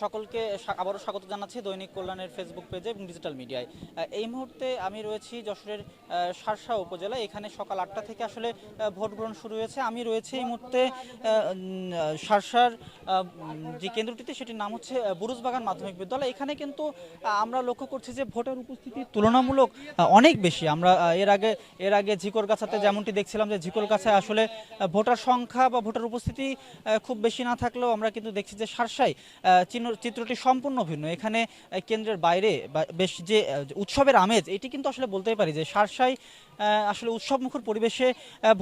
সকলকে আবারও স্বাগত জানাচ্ছি দৈনিক কল্যাণের ফেসবুক পেজে এবং ডিজিটাল মিডিয়ায় এই মুহূর্তে আমি রয়েছি যশোরের শার্শা উপজেলা এখানে সকাল আটটা থেকে আসলে ভোট গ্রহণ শুরু হয়েছে। আমি রয়েছি এই মুহূর্তে শার্শার যে কেন্দ্রটিতে সেটির নাম হচ্ছে বুরুজবাগান মাধ্যমিক বিদ্যালয়। এখানে কিন্তু আমরা লক্ষ্য করছি যে ভোটার উপস্থিতি তুলনামূলক অনেক বেশি। আমরা এর আগে এর আগে ঝিকরগাছাতে যেমনটি দেখছিলাম যে ঝিকরগাছায় আসলে ভোটার সংখ্যা বা ভোটার উপস্থিতি খুব বেশি না থাকলেও আমরা কিন্তু দেখছি যে আহ, চিহ্ন- চিত্রটি সম্পূর্ণ ভিন্ন। এখানে কেন্দ্রের বাইরে বেশ যে উৎসবের আমেজ এটি কিন্তু আসলে বলতেই পারি যে আহ, আসলে উৎসবমুখর পরিবেশে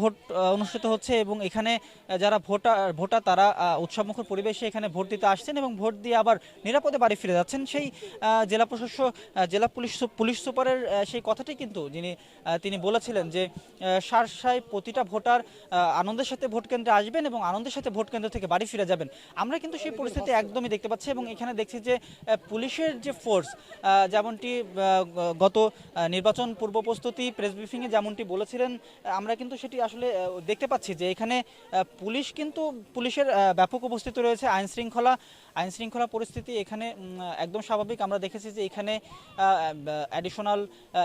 ভোট অনুষ্ঠিত হচ্ছে এবং এখানে যারা ভোটার ভোটার তারা উৎসবমুখর পরিবেশে এখানে ভোট দিতে আসছেন এবং ভোট দিয়ে আবার নিরাপদে বাড়ি ফিরে যাচ্ছেন। সেই জেলা প্রশাসক জেলা পুলিশ পুলিশ সুপারের সেই কথাটি কিন্তু যিনি তিনি বলেছিলেন যে শার্শায় প্রতিটা ভোটার আনন্দের সাথে ভোট কেন্দ্রে আসবেন এবং আনন্দের সাথে ভোট কেন্দ্র থেকে বাড়ি ফিরে যাবেন। আমরা কিন্তু সেই পরিস্থিতি একদমই দেখতে পাচ্ছি এবং এখানে দেখছি যে পুলিশের যে ফোর্স যেমনটি গত নির্বাচন পূর্ব প্রস্তুতি প্রেস ব্রিফিংয়ে যেমনটি বলেছিলেন, আমরা কিন্তু সেটি আসলে দেখতে পাচ্ছি যে এখানে পুলিশ কিন্তু পুলিশের ব্যাপক উপস্থিতি রয়েছে, আইন শৃঙ্খলা আইন শৃঙ্খলা পরিস্থিতি এখানে একদম স্বাভাবিক। আমরা দেখেছি যে এখানে অ্যাডিশনাল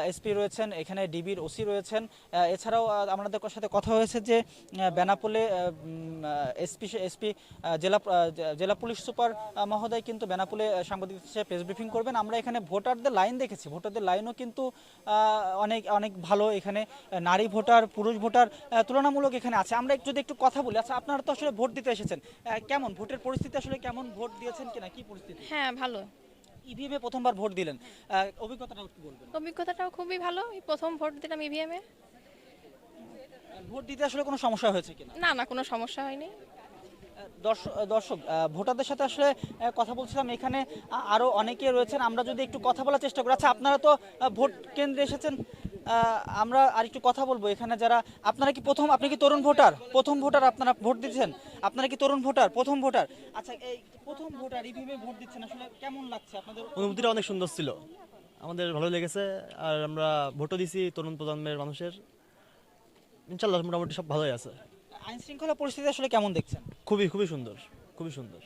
এসপি রয়েছেন, এখানে ডিবির ওসি রয়েছেন। এছাড়াও আমাদের সাথে কথা হয়েছে যে বেনাপোলে এসপি এসপি জেলা জেলা পুলিশ সুপার মহোদয় কিন্তু বেনাপোলে সাংবাদিক সাথে প্রেস ব্রিফিং করবেন। আমরা এখানে ভোটারদের লাইন দেখেছি। ভোটারদের লাইনও কিন্তু অনেক অনেক ভালো এখানে আহ, নারী ভোটার পুরুষ ভোটার তুলনামূলক এখানে আছে। আমরা একটু যদি একটু কথা বলি আচ্ছা আপনারা তো আসলে ভোট দিতে এসেছেন। কেমন? ভোটের পরিস্থিতি আসলে কেমন? ভোট দিয়েছেন কিনা? কি পরিস্থিতি? হ্যাঁ ভালো। ইভিএমে প্রথমবার ভোট দিলেন। অভিজ্ঞতাটা বলবেন। অভিজ্ঞতাটাও খুবই ভালো। প্রথম ভোট দিলাম ইভিএমে ভোট দিতে আসলে কোনো সমস্যা হয়েছে কিনা? না না কোনো সমস্যা হয়নি। দর্শক ভোটারদের সাথে আসলে কথা বলছিলাম। এখানে আ- আরও অনেকে রয়েছেন। আমরা যদি একটু কথা বলার চেষ্টা করি। আচ্ছা আপনারা তো ভোট কেন্দ্রে এসেছেন? আমরা আর একটু কথা বলব। এখানে যারা আপনারা কি প্রথম আপনি কি তরুণ ভোটার? প্রথম ভোটার আপনারা ভোট দিচ্ছেন? আপনারা কি তরুণ ভোটার? প্রথম ভোটার? আচ্ছা এই প্রথম ভোটার ইভিএমে ভোট দিচ্ছেন আসলে কেমন লাগছে আপনাদের? অনুভূতিটা অনেক সুন্দর ছিল। আমাদের ভালো লেগেছে আর আমরা ভোটও দিছি তরুণ প্রজন্মের মানুষের। ইনশাল্লাহ মোটামুটি সব ভালোই আছে। আইন শৃঙ্খলা পরিস্থিতি আসলে কেমন দেখছেন? খুবই খুবই সুন্দর খুবই সুন্দর।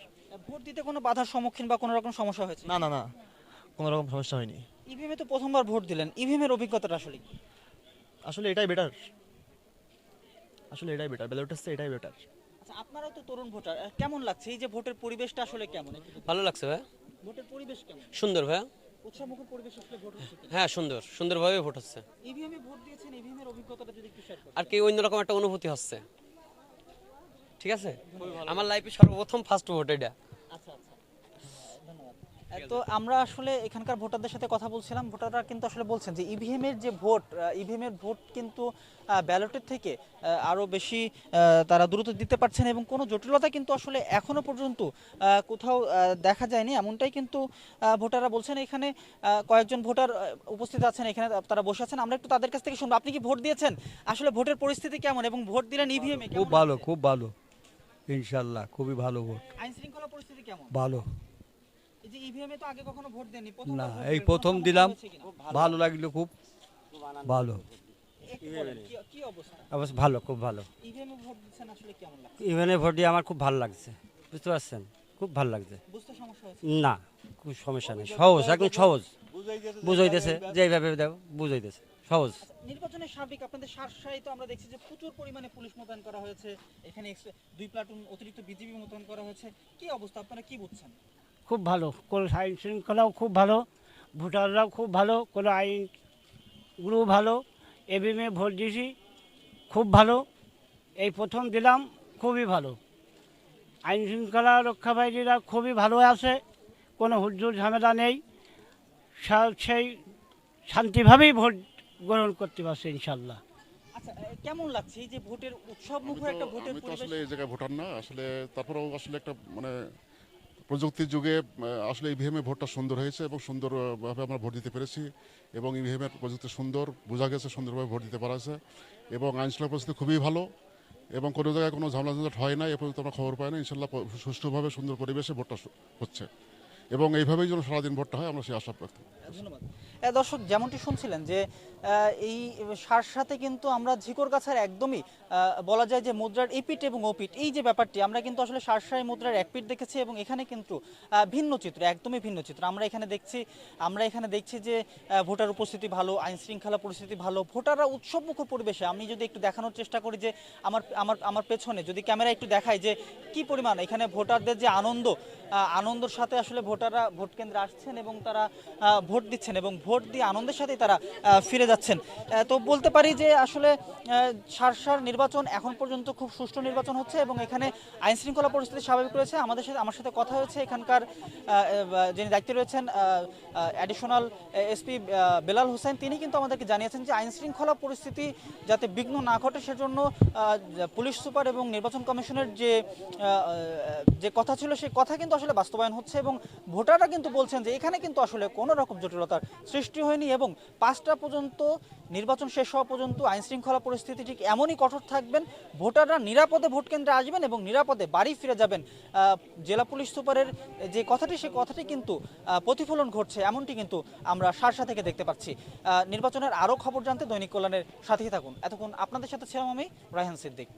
ভোট দিতে কোনো বাধার সম্মুখীন বা কোনো রকম সমস্যা হয়েছে? না না না কোনো রকম সমস্যা হয়নি। ইভিএমে তো প্রথমবার ভোট দিলেন ইভিএমের অভিজ্ঞতাটা আসলে কি? আসলে এটাই বেটার আসলে এটাই বেটার ব্যালট হচ্ছে এটাই বেটার আচ্ছা আপনারাও তো তরুণ ভোটার কেমন লাগছে? এই যে ভোটের পরিবেশটা আসলে কেমন? ভালো লাগছে ভাই। ভোটের পরিবেশ কেমন? সুন্দর ভাই। উৎসবমুখর পরিবেশ আসলে ভোট হচ্ছে হ্যাঁ সুন্দর সুন্দরভাবে ভোট হচ্ছে। ইভিএমে ভোট দিয়েছেন ইভিএমের অভিজ্ঞতাটা যদি একটু শেয়ার করেন আর কি অন্যরকম একটা অনুভূতি হচ্ছে। ঠিক আছে? আমার লাইফে সর্বপ্রথম ফার্স্ট ভোট এটা। আচ্ছা আচ্ছা। ধন্যবাদ। তো আমরা আসলে এখানকার ভোটারদের সাথে কথা বলছিলাম। ভোটাররা কিন্তু আসলে বলছেন যে ইভিএম এর যে ভোট ইভিএম এর ভোট কিন্তু ব্যালটের থেকে আরও বেশি তারা দ্রুত দিতে পারছেন এবং কোনো জটিলতা কিন্তু আসলে এখনও পর্যন্ত কোথাও দেখা যায়নি। এমনটাই কিন্তু ভোটাররা বলছেন। এখানে কয়েকজন ভোটার উপস্থিত আছেন। এখানে তারা বসে আছেন। আমরা একটু তাদের কাছ থেকে শুনব। আপনি কি ভোট দিয়েছেন? আসলে ভোটের পরিস্থিতি কেমন এবং ভোট দিলেন ইভিএম এ খুব ভালো খুব ভালো। ইনশাল্লাহ খুবই ভালো ভোট। আইন শৃঙ্খলা পরিস্থিতি কেমন? ভালো। যে ইভিএম তো আগে কখনো ভোট দেননি প্রথমবার না এই প্রথম দিলাম? ভালো লাগল খুব ভালো। কি- অবস্থা? অবশ্য ভালো খুব ভালো। ইভিএম ভোট দিচ্ছেন আসলে কেমন লাগছে? ইভেনে ভোট দিয়ে আমার খুব ভালো লাগছে বুঝতে পারছেন? খুব ভালো লাগছে। বুঝতে সমস্যা হচ্ছে না খুব সমস্যা নেই সহজ একদম সহজ। বুঝাইতেছে যে এইভাবে দাও বুঝাইতেছে সহজ। নির্বাচনের সার্বিক আপনাদের তো আমরা দেখছি যে প্রচুর পরিমাণে পুলিশ মোতায়েন করা হয়েছে এখানে দুই প্লাটুন অতিরিক্ত বিজিবি মোতায়েন করা হয়েছে কি অবস্থা? আপনারা কি বুঝছেন? খুব ভালো। কোনো আইন শৃঙ্খলাও খুব ভালো ভোটাররাও খুব ভালো কোনো আইন আইনগুলো ভালো এবিএমে ভোট দিয়েছি খুব ভালো। এই প্রথম দিলাম খুবই ভালো। আইন শৃঙ্খলা রক্ষাবাহীরা খুবই ভালো আছে কোনো হুজুর ঝামেলা নেই। সেই শান্তিভাবেই ভোট গ্রহণ করতে পারছে ইনশাল্লাহ। আচ্ছা কেমন লাগছে এই যে ভোটের উৎসব মুখর একটা ভোটের পরিবেশ? আসলে এই জায়গায় ভোটার না আসলে তারপরেও আসলে একটা মানে প্রযুক্তির যুগে আসলে ইভিএমে ভোটটা সুন্দর হয়েছে এবং সুন্দরভাবে আমরা ভোট দিতে পেরেছি এবং ইভিএমের প্রযুক্তি সুন্দর, বোঝা গেছে সুন্দরভাবে ভোট দিতে পারা গেছে এবং আইনশৃঙ্খলা পরিস্থিতি খুবই ভালো এবং কোনো জায়গায় কোনো ঝামেলা ঝঞ্ঝাট হয় না, এ পর্যন্ত আমরা খবর পাই না। ইনশাল্লাহ সুষ্ঠুভাবে সুন্দর পরিবেশে ভোটটা হচ্ছে। এবং এইভাবেই যেন সারাদিন ভোটটা হয়, আমরা সেই আশা রাখি ধন্যবাদ। দর্শক, যেমনটি শুনছিলেন যে এই সারসাথে কিন্তু আমরা ঝিকর গাছার একদমই বলা যায় যে মুদ্রার এপিট এবং ওপিট এই যে ব্যাপারটি, আমরা কিন্তু আসলে সারসাই মুদ্রার এক পিঠ দেখেছি এবং এখানে কিন্তু ভিন্ন চিত্র, একদমই ভিন্ন চিত্র। আমরা এখানে দেখছি, আমরা এখানে দেখছি যে ভোটার উপস্থিতি ভালো, আইন শৃঙ্খলা পরিস্থিতি ভালো, ভোটাররা উৎসবমুখর পরিবেশে। আমি যদি একটু দেখানোর চেষ্টা করি যে, আমার আমার আমার পেছনে যদি ক্যামেরা একটু দেখায় যে, কি পরিমাণ এখানে ভোটারদের যে আনন্দ আনন্দের সাথে আসলে ভোটাররা ভোট কেন্দ্রে আসছেন এবং তারা ভোট দিচ্ছেন এবং ভোট দিয়ে আনন্দের সাথেই তারা ফিরে যাচ্ছেন। তো বলতে পারি যে আসলে সারসার নির্বাচন এখন পর্যন্ত খুব সুষ্ঠু নির্বাচন হচ্ছে এবং এখানে আইন শৃঙ্খলা পরিস্থিতি স্বাভাবিক রয়েছে। আমাদের সাথে, আমার সাথে কথা হয়েছে এখানকার যিনি দায়িত্বে রয়েছেন অ্যাডিশনাল এসপি বেলাল হোসেন, তিনি কিন্তু আমাদেরকে জানিয়েছেন যে আইন শৃঙ্খলা পরিস্থিতি যাতে বিঘ্ন না ঘটে সেজন্য পুলিশ সুপার এবং নির্বাচন কমিশনের যে যে কথা ছিল, সেই কথা কিন্তু আসলে বাস্তবায়ন হচ্ছে এবং ভোটাররা কিন্তু বলছেন যে এখানে কিন্তু আসলে কোনো রকম জটিলতার সৃষ্টি হয়নি এবং পাঁচটা পর্যন্ত নির্বাচন শেষ হওয়া পর্যন্ত আইন শৃঙ্খলা পরিস্থিতি ঠিক এমনই কঠোর থাকবেন। ভোটাররা নিরাপদে ভোট কেন্দ্রে আসবেন এবং নিরাপদে বাড়ি ফিরে যাবেন। জেলা পুলিশ সুপারের যে কথাটি, সে কথাটি কিন্তু প্রতিফলন ঘটছে এমনটি কিন্তু আমরা সারসা থেকে দেখতে পাচ্ছি। নির্বাচনের আরও খবর জানতে দৈনিক কল্যাণের সাথেই থাকুন। এতক্ষণ আপনাদের সাথে ছিলাম আমি, রায়হান সিদ্দিক।